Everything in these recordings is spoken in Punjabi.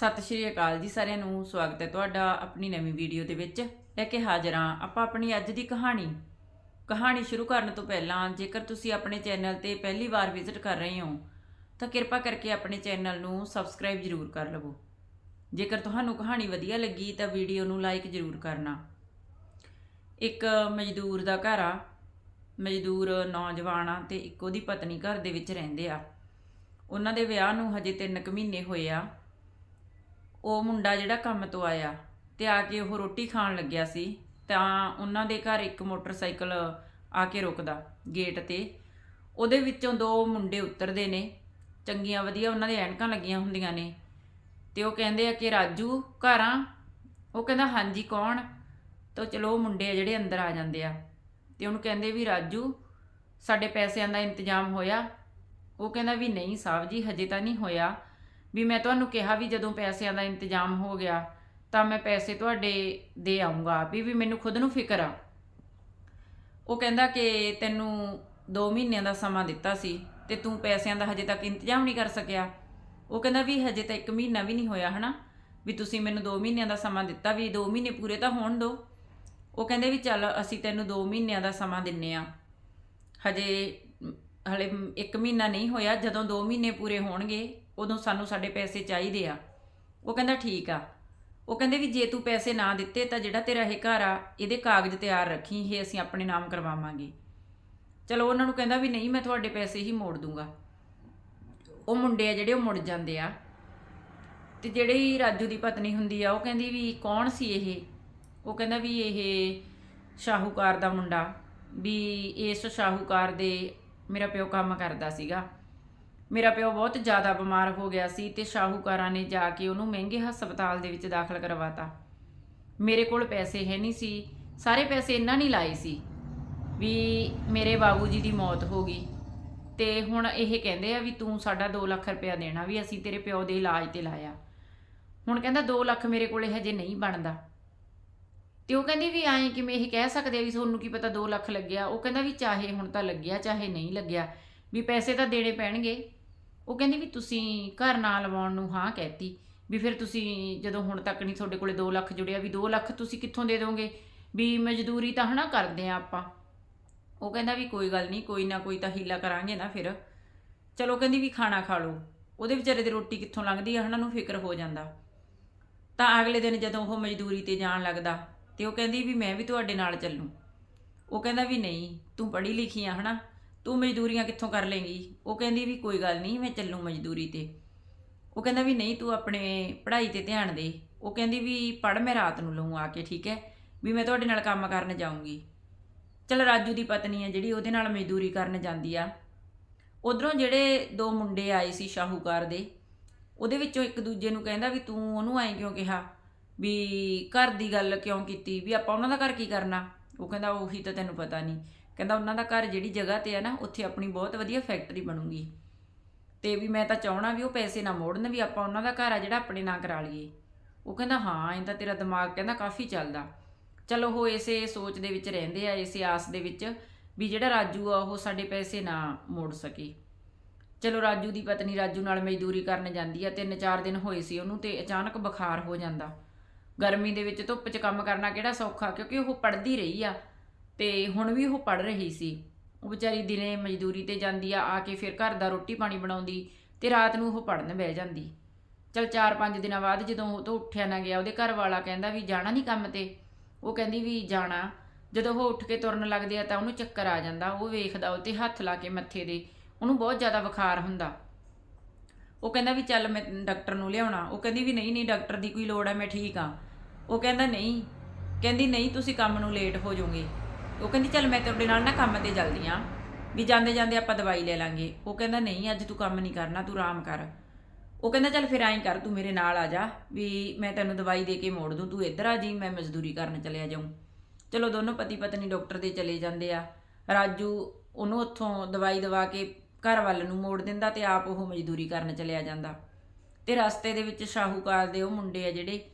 ਸਤਿ ਸ਼੍ਰੀ ਅਕਾਲ ਜੀ ਸਾਰਿਆਂ ਨੂੰ, ਸਵਾਗਤ ਹੈ ਤੁਹਾਡਾ ਆਪਣੀ ਨਵੀਂ ਵੀਡੀਓ ਦੇ ਵਿੱਚ। ਲੈ ਕੇ ਹਾਜ਼ਰ ਹਾਂ ਆਪਾਂ ਆਪਣੀ ਅੱਜ ਦੀ ਕਹਾਣੀ। ਕਹਾਣੀ ਸ਼ੁਰੂ ਕਰਨ ਤੋਂ ਪਹਿਲਾਂ ਜੇਕਰ ਤੁਸੀਂ ਆਪਣੇ ਚੈਨਲ ਤੇ ਪਹਿਲੀ ਵਾਰ ਵਿਜ਼ਿਟ ਕਰ ਰਹੇ ਹੋ, ਤਾਂ ਕਿਰਪਾ ਕਰਕੇ ਆਪਣੇ ਚੈਨਲ ਨੂੰ ਸਬਸਕ੍ਰਾਈਬ ਜ਼ਰੂਰ ਕਰ ਲਵੋ। ਜੇਕਰ ਤੁਹਾਨੂੰ ਕਹਾਣੀ ਵਧੀਆ ਲੱਗੀ, ਤਾਂ ਵੀਡੀਓ ਨੂੰ ਲਾਈਕ ਜ਼ਰੂਰ ਕਰਨਾ। ਇੱਕ ਮਜ਼ਦੂਰ ਦਾ ਘਰ ਆ। ਮਜ਼ਦੂਰ ਨੌਜਵਾਨ ਆ ਤੇ ਇੱਕ ਉਹਦੀ ਪਤਨੀ ਘਰ ਦੇ ਵਿੱਚ ਰਹਿੰਦੇ ਆ। ਉਹਨਾਂ ਦੇ ਵਿਆਹ ਨੂੰ ਹਜੇ 3 ਕੁ ਮਹੀਨੇ ਹੋਏ ਆ। ਉਹ ਮੁੰਡਾ ਜਿਹੜਾ ਕੰਮ ਤੋਂ ਆਇਆ ਤੇ ਆ ਕੇ ਉਹ ਰੋਟੀ ਖਾਣ ਲੱਗਿਆ ਸੀ, ਤਾਂ ਉਹਨਾਂ ਦੇ ਘਰ ਇੱਕ ਮੋਟਰਸਾਈਕਲ ਆ ਕੇ ਰੁਕਦਾ ਗੇਟ ਤੇ। ਉਹਦੇ ਵਿੱਚੋਂ ਦੋ ਮੁੰਡੇ ਉਤਰਦੇ ਨੇ, ਚੰਗੀਆਂ ਵਧੀਆ ਉਹਨਾਂ ਦੇ ਐਨਕਾਂ ਲੱਗੀਆਂ ਹੁੰਦੀਆਂ ਨੇ। ਤੇ ਉਹ ਕਹਿੰਦੇ ਆ ਕਿ ਰਾਜੂ, ਘਰ? ਆ ਉਹ ਕਹਿੰਦਾ, ਹਾਂਜੀ, ਕੌਣ? ਤਾਂ ਚਲੋ ਉਹ ਮੁੰਡੇ ਆ ਜਿਹੜੇ ਅੰਦਰ ਆ ਜਾਂਦੇ ਆ। ਤੇ ਉਹਨੂੰ ਕਹਿੰਦੇ ਵੀ, ਰਾਜੂ, ਸਾਡੇ ਪੈਸਿਆਂ ਦਾ ਇੰਤਜ਼ਾਮ ਹੋਇਆ। ਉਹ ਕਹਿੰਦਾ ਵੀ, ਨਹੀਂ ਸਾਹਿਬ ਜੀ, ਹਜੇ ਤਾਂ ਨਹੀਂ ਹੋਇਆ। ਵੀ ਮੈਂ ਤੁਹਾਨੂੰ ਕਿਹਾ ਵੀ ਜਦੋਂ ਪੈਸਿਆਂ ਦਾ ਇੰਤਜ਼ਾਮ ਹੋ ਗਿਆ, ਤਾਂ ਮੈਂ ਪੈਸੇ ਤੁਹਾਡੇ ਦੇ ਆਉਂਗਾ ਵੀ ਵੀ ਮੈਨੂੰ ਖੁਦ ਨੂੰ ਫਿਕਰ ਆ। ਉਹ ਕਹਿੰਦਾ ਕਿ ਤੈਨੂੰ 2 ਮਹੀਨਿਆਂ ਦਾ ਸਮਾਂ ਦਿੱਤਾ ਸੀ ਤੇ ਤੂੰ ਪੈਸਿਆਂ ਦਾ ਹਜੇ ਤੱਕ ਇੰਤਜ਼ਾਮ ਨਹੀਂ ਕਰ ਸਕਿਆ। ਉਹ ਕਹਿੰਦਾ ਵੀ ਹਜੇ ਤਾਂ 1 ਮਹੀਨਾ ਵੀ ਨਹੀਂ ਹੋਇਆ, ਹਨਾ? ਵੀ ਤੁਸੀਂ ਮੈਨੂੰ 2 ਮਹੀਨਿਆਂ ਦਾ ਸਮਾਂ ਦਿੱਤਾ, ਵੀ 2 ਮਹੀਨੇ ਪੂਰੇ ਤਾਂ ਹੋਣ ਦਿਓ ਉਹ ਕਹਿੰਦੇ ਵੀ ਚੱਲ ਅਸੀਂ ਤੈਨੂੰ 2 ਮਹੀਨਿਆਂ ਦਾ ਸਮਾਂ ਦਿੰਨੇ ਆ। ਹਜੇ ਹਲੇ ਇੱਕ ਮਹੀਨਾ ਨਹੀਂ ਹੋਇਆ, ਜਦੋਂ 2 ਮਹੀਨੇ ਪੂਰੇ ਹੋਣਗੇ, ਉਦੋਂ ਸਾਨੂੰ ਸਾਡੇ ਪੈਸੇ ਚਾਹੀਦੇ ਆ। ਉਹ ਕਹਿੰਦਾ ਠੀਕ ਆ। ਉਹ ਕਹਿੰਦੇ ਵੀ ਜੇ ਤੂੰ ਪੈਸੇ ਨਾ ਦਿੱਤੇ ਤਾਂ ਜਿਹੜਾ ਤੇਰਾ ਇਹ ਘਰ ਆ, ਇਹਦੇ ਕਾਗਜ਼ ਤਿਆਰ ਰੱਖੀ, ਇਹ ਅਸੀਂ ਆਪਣੇ ਨਾਮ ਕਰਵਾਵਾਂਗੇ। ਚਲੋ ਉਹਨਾਂ ਨੂੰ ਕਹਿੰਦਾ ਵੀ ਨਹੀਂ, ਮੈਂ ਤੁਹਾਡੇ ਪੈਸੇ ਹੀ ਮੋੜ ਦੂੰਗਾ। ਉਹ ਮੁੰਡੇ ਆ ਜਿਹੜੇ, ਉਹ ਮੁੜ ਜਾਂਦੇ ਆ। ਤੇ ਜਿਹੜੀ ਰਾਜੂ ਦੀ ਪਤਨੀ ਹੁੰਦੀ ਆ, ਉਹ ਕਹਿੰਦੀ ਵੀ ਕੌਣ ਸੀ ਇਹ? ਉਹ ਕਹਿੰਦਾ ਵੀ ਇਹ ਸ਼ਾਹੂਕਾਰ ਦਾ ਮੁੰਡਾ, ਵੀ ਇਸ ਸ਼ਾਹੂਕਾਰ ਦੇ ਮੇਰਾ ਪਿਓ ਕੰਮ ਕਰਦਾ ਸੀਗਾ। ਮੇਰਾ ਪਿਓ ਬਹੁਤ ਜ਼ਿਆਦਾ ਬਿਮਾਰ ਹੋ ਗਿਆ ਸੀ ਤੇ ਸ਼ਾਹੂਕਾਰਾਂ ਨੇ ਜਾ ਕੇ ਉਹਨੂੰ ਮਹਿੰਗੇ ਹਸਪਤਾਲ ਦੇ ਵਿੱਚ ਦਾਖਲ ਕਰਵਾਤਾ। ਮੇਰੇ ਕੋਲ ਪੈਸੇ ਹੈ ਨਹੀਂ ਸੀ, ਸਾਰੇ ਪੈਸੇ ਇਹਨਾਂ ਨਹੀਂ ਲਾਏ ਸੀ ਵੀ ਮੇਰੇ ਬਾਬੂ ਜੀ ਦੀ ਮੌਤ ਹੋ ਗਈ। ਤੇ ਹੁਣ ਇਹ ਕਹਿੰਦੇ ਆ ਵੀ ਤੂੰ ਸਾਡਾ 2 ਲੱਖ ਰੁਪਇਆ ਦੇਣਾ ਵੀ ਅਸੀਂ ਤੇਰੇ ਪਿਓ ਦੇ ਇਲਾਜ ਤੇ ਲਾਇਆ। ਹੁਣ ਕਹਿੰਦਾ 2 ਲੱਖ ਮੇਰੇ ਕੋਲੇ ਹਜੇ ਨਹੀਂ ਬਣਦਾ। ਤੇ ਉਹ ਕਹਿੰਦੀ ਵੀ ਐਂ ਕਿਵੇਂ ਇਹ ਕਹਿ ਸਕਦੇ ਆ ਵੀ ਤੁਹਾਨੂੰ ਕੀ ਪਤਾ 2 ਲੱਖ ਲੱਗਿਆ? ਉਹ ਕਹਿੰਦਾ ਵੀ ਚਾਹੇ ਹੁਣ ਤਾਂ ਲੱਗਿਆ, ਚਾਹੇ ਨਹੀਂ ਲੱਗਿਆ। ਵੀ ਪੈਸੇ ਤਾਂ ਦੇਣੇ ਪੈਣਗੇ। ਉਹ ਕਹਿੰਦੀ ਵੀ ਤੁਸੀਂ ਘਰ ਨਾ ਲਵਾਉਣ ਨੂੰ ਹਾਂ ਕਹਿਤੀ। ਵੀ ਫਿਰ ਤੁਸੀਂ ਜਦੋਂ ਹੁਣ ਤੱਕ ਨਹੀਂ ਤੁਹਾਡੇ ਕੋਲੇ 2 ਲੱਖ ਜੁੜਿਆ, ਵੀ 2 ਲੱਖ ਤੁਸੀਂ ਕਿੱਥੋਂ ਦੇ ਦੋਗੇ? ਵੀ ਮਜ਼ਦੂਰੀ ਤਾਂ ਹਨਾ ਕਰਦੇ ਆ ਆਪਾਂ। ਉਹ ਕਹਿੰਦਾ ਵੀ ਕੋਈ ਗੱਲ ਨਹੀਂ, ਕੋਈ ਨਾ ਕੋਈ ਤਾਂ ਹੀਲਾ ਕਰਾਂਗੇ ਨਾ ਫਿਰ। ਚਲੋ ਕਹਿੰਦੀ ਵੀ ਖਾਣਾ ਖਾ ਲਓ। ਉਹਦੇ ਵਿਚਾਰੇ ਦੀ ਰੋਟੀ ਕਿੱਥੋਂ ਲੰਘਦੀ ਆ, ਹਨਾ ਨੂੰ ਫਿਕਰ ਹੋ ਜਾਂਦਾ। ਤਾਂ ਅਗਲੇ ਦਿਨ ਜਦੋਂ ਉਹ ਮਜ਼ਦੂਰੀ ਤੇ ਜਾਣ ਲੱਗਦਾ ਤੇ ਉਹ ਕਹਿੰਦੀ ਵੀ ਮੈਂ ਵੀ ਤੁਹਾਡੇ ਨਾਲ ਚੱਲੂ। ਉਹ ਕਹਿੰਦਾ ਵੀ ਨਹੀਂ, ਤੂੰ ਪੜ੍ਹੀ ਲਿਖੀ ਆ, ਹਨਾ? ਤੂੰ ਮਜ਼ਦੂਰੀਆਂ ਕਿੱਥੋਂ ਕਰ ਲੇਂਗੀ? ਉਹ ਕਹਿੰਦੀ ਵੀ ਕੋਈ ਗੱਲ ਨਹੀਂ, ਮੈਂ ਚੱਲੂ ਮਜ਼ਦੂਰੀ ਤੇ। ਉਹ ਕਹਿੰਦਾ ਵੀ ਨਹੀਂ, ਤੂੰ ਆਪਣੇ ਪੜ੍ਹਾਈ ਤੇ ਧਿਆਨ ਦੇ। ਉਹ ਕਹਿੰਦੀ ਵੀ ਪੜ੍ਹ, ਮੈਂ ਰਾਤ ਨੂੰ ਲਊਂ ਆ ਕੇ, ਠੀਕ ਹੈ? ਵੀ ਮੈਂ ਤੁਹਾਡੇ ਨਾਲ ਕੰਮ ਕਰਨ ਜਾਊਂਗੀ। ਚਲ ਰਾਜੂ ਦੀ ਪਤਨੀ ਹੈ ਜਿਹੜੀ, ਉਹਦੇ ਨਾਲ ਮਜ਼ਦੂਰੀ ਕਰਨ ਜਾਂਦੀ ਆ। ਉਧਰੋਂ ਜਿਹੜੇ ਦੋ ਮੁੰਡੇ ਆਏ ਸੀ ਸ਼ਾਹੂਕਾਰ ਦੇ, ਉਹਦੇ ਵਿੱਚੋਂ ਇੱਕ ਦੂਜੇ ਨੂੰ ਕਹਿੰਦਾ ਵੀ ਤੂੰ ਉਹਨੂੰ ਐਂ ਕਿਉਂ ਕਿਹਾ? ਵੀ ਘਰ ਦੀ ਗੱਲ ਕਿਉਂ ਕੀਤੀ? ਵੀ ਆਪਾਂ ਉਹਨਾਂ ਦਾ ਘਰ ਕੀ ਕਰਨਾ? ਉਹ ਕਹਿੰਦਾ, ਉਹੀ ਤਾਂ ਤੈਨੂੰ ਪਤਾ ਨਹੀਂ ਕਹਿੰਦਾ, ਉਹਨਾਂ ਦਾ ਘਰ ਜਿਹੜੀ ਜਗ੍ਹਾ ਤੇ ਆ ਨਾ, ਉੱਥੇ ਆਪਣੀ ਬਹੁਤ ਵਧੀਆ ਫੈਕਟਰੀ ਬਣੂਗੀ। ਤੇ ਵੀ ਮੈਂ ਤਾਂ ਚਾਹਣਾ ਵੀ ਉਹ ਪੈਸੇ ਨਾ ਮੋੜਨ ਵੀ ਆਪਾਂ ਉਹਨਾਂ ਦਾ ਘਰ ਆ ਜਿਹੜਾ ਆਪਣੇ ਨਾਂ ਕਰਾ ਲਈਏ। ਉਹ ਕਹਿੰਦਾ, ਹਾਂ, ਇਹ ਤਾਂ ਤੇਰਾ ਦਿਮਾਗ ਕਹਿੰਦਾ ਕਾਫੀ ਚੱਲਦਾ। ਚਲੋ, ਉਹ ਇਸੇ ਸੋਚ ਦੇ ਵਿੱਚ ਰਹਿੰਦੇ ਆ, ਇਸੇ ਆਸ ਦੇ ਵਿੱਚ ਵੀ ਜਿਹੜਾ ਰਾਜੂ ਆ, ਉਹ ਸਾਡੇ ਪੈਸੇ ਨਾ ਮੋੜ ਸਕੇ। ਚਲੋ, ਰਾਜੂ ਦੀ ਪਤਨੀ ਰਾਜੂ ਨਾਲ ਮਜ਼ਦੂਰੀ ਕਰਨ ਜਾਂਦੀ ਆ। ਤਿੰਨ ਚਾਰ ਦਿਨ ਹੋਏ ਸੀ ਉਹਨੂੰ ਤੇ ਅਚਾਨਕ ਬੁਖਾਰ ਹੋ ਜਾਂਦਾ। ਗਰਮੀ ਦੇ ਵਿੱਚ ਧੁੱਪ 'ਚ ਕੰਮ ਕਰਨਾ ਕਿਹੜਾ ਸੌਖਾ, ਕਿਉਂਕਿ ਉਹ ਪੜ੍ਹਦੀ ਰਹੀ ਆ ਤੇ ਹੁਣ ਵੀ ਉਹ ਪੜ੍ਹ ਰਹੀ ਸੀ। ਉਹ ਵਿਚਾਰੀ ਦਿਨੇ ਮਜ਼ਦੂਰੀ ਤੇ ਜਾਂਦੀ ਆ ਆ ਕੇ ਫਿਰ ਘਰ ਦਾ ਰੋਟੀ ਪਾਣੀ ਬਣਾਉਂਦੀ ਤੇ ਰਾਤ ਨੂੰ ਉਹ ਪੜ੍ਹਨ ਬਹਿ ਜਾਂਦੀ। ਚਲ 4-5 ਦਿਨਾਂ ਬਾਅਦ ਜਦੋਂ ਉਹ ਤੋਂ ਉੱਠਿਆ ਨਾ ਗਿਆ, ਉਹਦੇ ਘਰ ਵਾਲਾ ਕਹਿੰਦਾ ਵੀ ਜਾਣਾ ਨਹੀਂ ਕੰਮ ਤੇ? ਉਹ ਕਹਿੰਦੀ ਵੀ ਜਾਣਾ। ਜਦੋਂ ਉਹ ਉੱਠ ਕੇ ਤੁਰਨ ਲੱਗਦੇ ਆ ਤਾਂ ਉਹਨੂੰ ਚੱਕਰ ਆ ਜਾਂਦਾ, ਉਹ ਵੇਖਦਾ, ਉਹ ਤੇ ਹੱਥ ਲਾ ਕੇ ਮੱਥੇ ਦੇ, ਉਹਨੂੰ ਬਹੁਤ ਜ਼ਿਆਦਾ ਬੁਖਾਰ ਹੁੰਦਾ। ਉਹ ਕਹਿੰਦਾ ਵੀ ਚੱਲ ਮੈਂ ਡਾਕਟਰ ਨੂੰ ਲਿਆਉਣਾ। ਉਹ ਕਹਿੰਦੀ ਵੀ ਨਹੀਂ ਨਹੀਂ ਡਾਕਟਰ ਦੀ ਕੋਈ ਲੋੜ ਹੈ, ਮੈਂ ਠੀਕ ਆ ਉਹ ਕਹਿੰਦਾ ਨਹੀਂ। ਕਹਿੰਦੀ ਨਹੀਂ, ਤੁਸੀਂ ਕੰਮ ਨੂੰ ਲੇਟ ਹੋ ਜਾਓਗੇ। ਉਹ ਕਹਿੰਦੀ ਚੱਲ ਮੈਂ ਤੁਹਾਡੇ ਨਾਲ ਨਾ ਕੰਮ ਤੇ ਜਲਦੀ ਆ ਵੀ ਜਾਂਦੇ ਜਾਂਦੇ ਆਪਾਂ ਦਵਾਈ ਲੈ ਲਾਂਗੇ। ਉਹ ਕਹਿੰਦਾ ਨਹੀਂ, ਅੱਜ ਤੂੰ ਕੰਮ ਨਹੀਂ ਕਰਨਾ, ਤੂੰ ਆਰਾਮ ਕਰ। ਉਹ ਕਹਿੰਦਾ ਚੱਲ ਫਿਰ ਐਂ ਕਰ, ਤੂੰ ਮੇਰੇ ਨਾਲ ਆ ਜਾ। ਵੀ ਮੈਂ ਤੈਨੂੰ ਦਵਾਈ ਦੇ ਕੇ ਮੋੜ ਦੂੰ, ਤੂੰ ਇੱਧਰ ਆ ਜੀ, ਮੈਂ ਮਜ਼ਦੂਰੀ ਕਰਨ ਚਲਿਆ ਜਾਊਂ। ਚਲੋ ਦੋਨੋਂ ਪਤੀ ਪਤਨੀ ਡਾਕਟਰ ਦੇ ਚਲੇ ਜਾਂਦੇ ਆ। ਰਾਜੂ ਉਹਨੂੰ ਉੱਥੋਂ ਦਵਾਈ ਦਵਾ ਕੇ ਘਰ ਵੱਲ ਨੂੰ ਮੋੜ ਦਿੰਦਾ ਤੇ ਆਪ ਉਹ ਮਜ਼ਦੂਰੀ ਕਰਨ ਚਲਿਆ ਜਾਂਦਾ। ਤੇ ਰਸਤੇ ਦੇ ਵਿੱਚ ਸ਼ਾਹੂਕਾਰ ਦੇ ਉਹ ਮੁੰਡੇ ਆ ਜਿਹੜੇ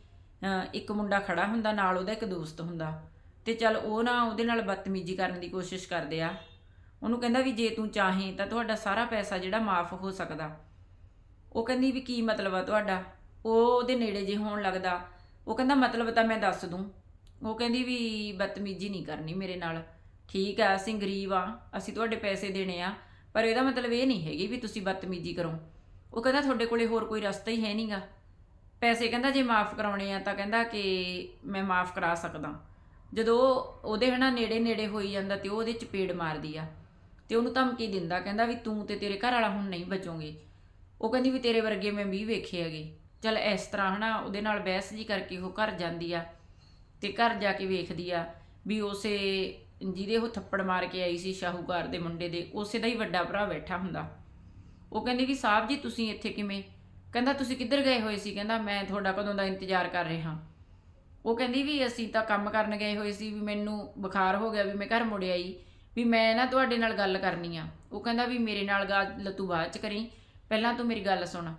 ਇੱਕ ਮੁੰਡਾ ਖੜਾ ਹੁੰਦਾ, ਨਾਲ ਉਹਦਾ ਇੱਕ ਦੋਸਤ ਹੁੰਦਾ। ਤੇ ਚੱਲ ਉਹ ਨਾ ਉਹਦੇ ਨਾਲ ਬਦਤਮੀਜ਼ੀ ਕਰਨ ਦੀ ਕੋਸ਼ਿਸ਼ ਕਰਦੇ ਆ। ਉਹਨੂੰ ਕਹਿੰਦਾ ਵੀ ਜੇ ਤੂੰ ਚਾਹੇ ਤਾਂ ਤੁਹਾਡਾ ਸਾਰਾ ਪੈਸਾ ਜਿਹੜਾ ਮਾਫ ਹੋ ਸਕਦਾ। ਉਹ ਕਹਿੰਦੀ ਵੀ ਕੀ ਮਤਲਬ ਆ ਤੁਹਾਡਾ? ਉਹ ਉਹਦੇ ਨੇੜੇ ਜੇ ਹੋਣ ਲੱਗਦਾ। ਉਹ ਕਹਿੰਦਾ ਮਤਲਬ ਤਾਂ ਮੈਂ ਦੱਸ ਦੂੰ। ਉਹ ਕਹਿੰਦੀ ਵੀ ਬਦਤਮੀਜ਼ੀ ਨਹੀਂ ਕਰਨੀ ਮੇਰੇ ਨਾਲ। ਠੀਕ ਆ, ਅਸੀਂ ਗਰੀਬ ਆ, ਅਸੀਂ ਤੁਹਾਡੇ ਪੈਸੇ ਦੇਣੇ ਆ। ਪਰ ਇਹਦਾ ਮਤਲਬ ਇਹ ਨਹੀਂ ਹੈਗੀ ਵੀ ਤੁਸੀਂ ਬਦਤਮੀਜ਼ੀ ਕਰੋ। ਉਹ ਕਹਿੰਦਾ ਤੁਹਾਡੇ ਕੋਲੇ ਹੋਰ ਕੋਈ ਰਸਤਾ ਹੀ ਹੈ ਨਹੀਂਗਾ। ਪੈਸੇ ਕਹਿੰਦਾ ਜੇ ਮਾਫ ਕਰਾਉਣੇ ਆ ਤਾਂ ਕਹਿੰਦਾ ਕਿ ਮੈਂ ਮਾਫ ਕਰਾ ਸਕਦਾ। ਜਦੋਂ ਉਹਦੇ ਹਨਾ ਨੇੜੇ ਨੇੜੇ ਹੋਈ ਜਾਂਦਾ ਤੇ ਉਹ ਉਹਦੇ ਚਪੇੜ ਮਾਰਦੀ ਆ। ਤੇ ਉਹਨੂੰ ਧਮਕੀ ਦਿੰਦਾ, ਕਹਿੰਦਾ ਵੀ ਤੂੰ ਤੇ ਤੇਰੇ ਘਰ ਵਾਲਾ ਹੁਣ ਨਹੀਂ ਬਚੋਗੇ। ਉਹ ਕਹਿੰਦੀ ਵੀ ਤੇਰੇ ਵਰਗੇ ਮੈਂ ਵੀ ਵੇਖੇ ਹੈਗੇ। ਚਲ ਇਸ ਤਰ੍ਹਾਂ ਹਨਾ ਉਹਦੇ ਨਾਲ ਬਹਿਸ ਜੀ ਕਰਕੇ ਉਹ ਘਰ ਜਾਂਦੀ ਆ ਤੇ ਘਰ ਜਾ ਕੇ ਵੇਖਦੀ ਆ ਵੀ ਉਸੇ ਜਿਹਦੇ ਉਹ ਥੱਪੜ ਮਾਰ ਕੇ ਆਈ ਸੀ ਸ਼ਾਹੂਕਾਰ ਦੇ ਮੁੰਡੇ ਦੇ, ਉਸੇ ਦਾ ਹੀ ਵੱਡਾ ਭਰਾ ਬੈਠਾ ਹੁੰਦਾ। ਉਹ ਕਹਿੰਦੀ ਵੀ, ਸਾਹਿਬ ਜੀ, ਤੁਸੀਂ ਇੱਥੇ ਕਿਵੇਂ? ਕਹਿੰਦਾ, ਤੁਸੀਂ ਕਿੱਧਰ ਗਏ ਹੋਏ ਸੀ? ਕਹਿੰਦਾ, ਮੈਂ ਤੁਹਾਡਾ ਕਦੋਂ ਦਾ ਇੰਤਜ਼ਾਰ ਕਰ ਰਿਹਾ ਉਹ ਕਹਿੰਦੀ ਵੀ, ਅਸੀਂ ਤਾਂ ਕੰਮ ਕਰਨ ਗਏ ਹੋਏ ਸੀ ਵੀ ਮੈਨੂੰ ਬੁਖਾਰ ਹੋ ਗਿਆ ਵੀ ਮੈਂ ਘਰ ਮੁੜ ਆਈ, ਵੀ ਮੈਂ ਨਾ ਤੁਹਾਡੇ ਨਾਲ ਗੱਲ ਕਰਨੀ ਆ। ਉਹ ਕਹਿੰਦਾ ਵੀ, ਮੇਰੇ ਨਾਲ ਗੱਲ ਤੂੰ ਬਾਅਦ ਚ ਕਰੀ, ਪਹਿਲਾਂ ਤੂੰ ਮੇਰੀ ਗੱਲ ਸੁਣ।